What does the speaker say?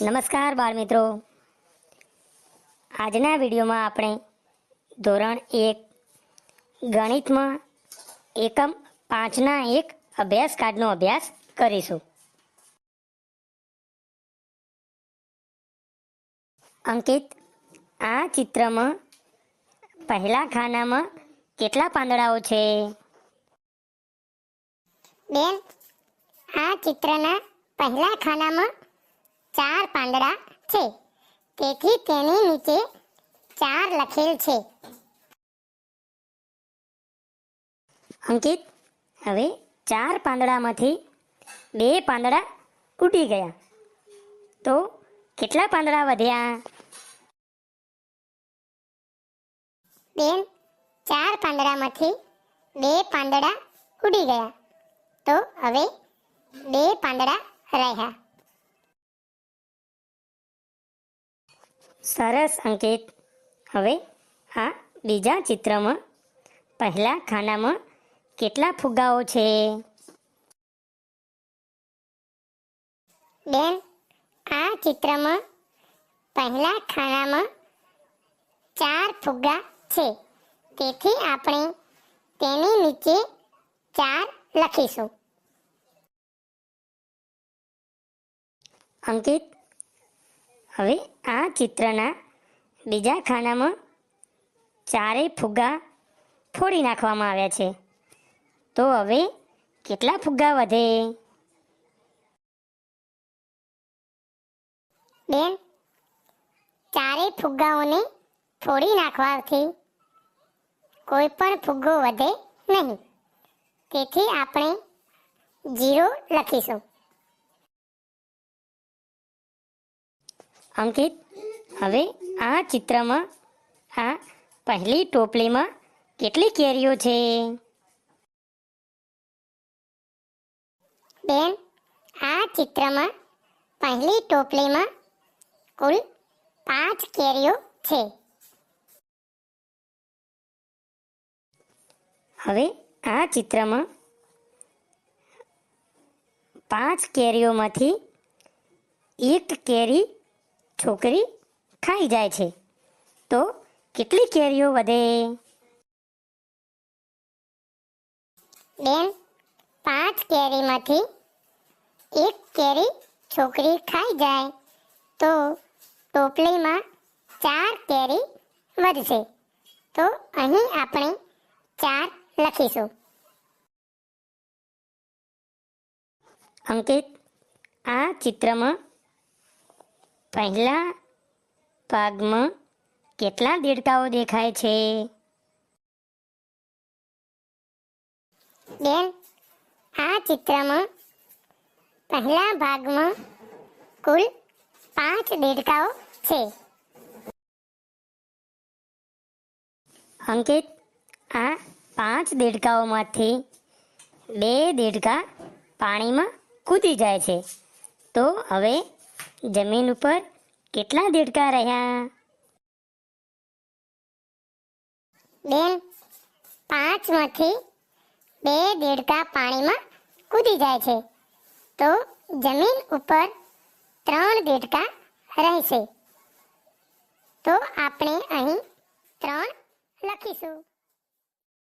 નમસ્કાર બાળ મિત્રો આજના વિડીયોમાં આપણે ધોરણ એક, ગણિતમાં એકમ પાંચના એક અભ્યાસ કાર્ડનો અભ્યાસ કરીશું. અંકિત, આ ચિત્રમાં પહેલા ખાનામાં કેટલા પાંદડાઓ છે? બેન, આ ચિત્રના પહેલા ખાનામાં ચાર પાંદડા છે. તેથી તેની નીચે ચાર લખેલ છે. અંકિત, હવે ચાર પાંદડામાંથી બે પાંદડા ઉડી ગયા. તો કેટલા પાંદડા વધ્યા? બેન, ચાર પાંદડામાંથી બે પાંદડા ઉડી ગયા. તો હવે બે પાંદડા રહ્યા. સરસ અંકિત. હવે આ બીજા ચિત્રમાં પહેલા ખાનામાં કેટલા ફુગ્ગાઓ છે? બેન આ ચિત્રમાં પહેલા ખાનામાં ચાર ફુગ્ગા છે. તેથી આપણે તેની નીચે ચાર લખીશું. અંકિત હવે આ ચિત્રના બીજા ખાનામાં ચારેય ફુગ્ગા ફોડી નાખવામાં આવ્યા છે. તો હવે કેટલા ફુગ્ગા વધે? બેન, ચારેય ફુગ્ગાઓને ફોડી નાખવાથી કોઈ પણ ફુગ્ગો વધે નહીં. તેથી આપણે જીરો લખીશું. અંકિત હવે આ ચિત્રમાં આ પહેલી ટોપલીમાં કેટલી કેરીઓ છે? બેન આ ચિત્રમાં પહેલી ટોપલીમાં કુલ પાંચ કેરીઓ છે. હવે આ ચિત્રમાં પાંચ કેરીઓમાંથી એક કેરી છોકરી ખાઈ જાય છે. તો કેટલી કેરીઓ વધે? બેન પાંચ કેરીમાંથી એક કેરી છોકરી ખાઈ જાય. તો ટોપલીમાં ચાર કેરી વધશે. તો અહીં આપણે ચાર લખીશું. અંકિત આ ચિત્રમાં પહેલા ભાગમાં કેટલા દેડકાઓ દેખાય છે? બેન આ ચિત્રમાં પહેલા ભાગમાં કુલ પાંચ દેડકાઓ છે. અંકિત આ પાંચ દેડકાઓમાંથી બે દેડકા પાણીમાં કૂદી જાય છે. તો હવે જમીન ઉપર કેટલા દેડકા રહ્યા? બેન, પાંચમાંથી બે દેડકા પાણીમાં કૂદી જાય છે. તો જમીન ઉપર ત્રણ દેડકા રહેશે. તો આપણે અહીં ત્રણ લખીશું.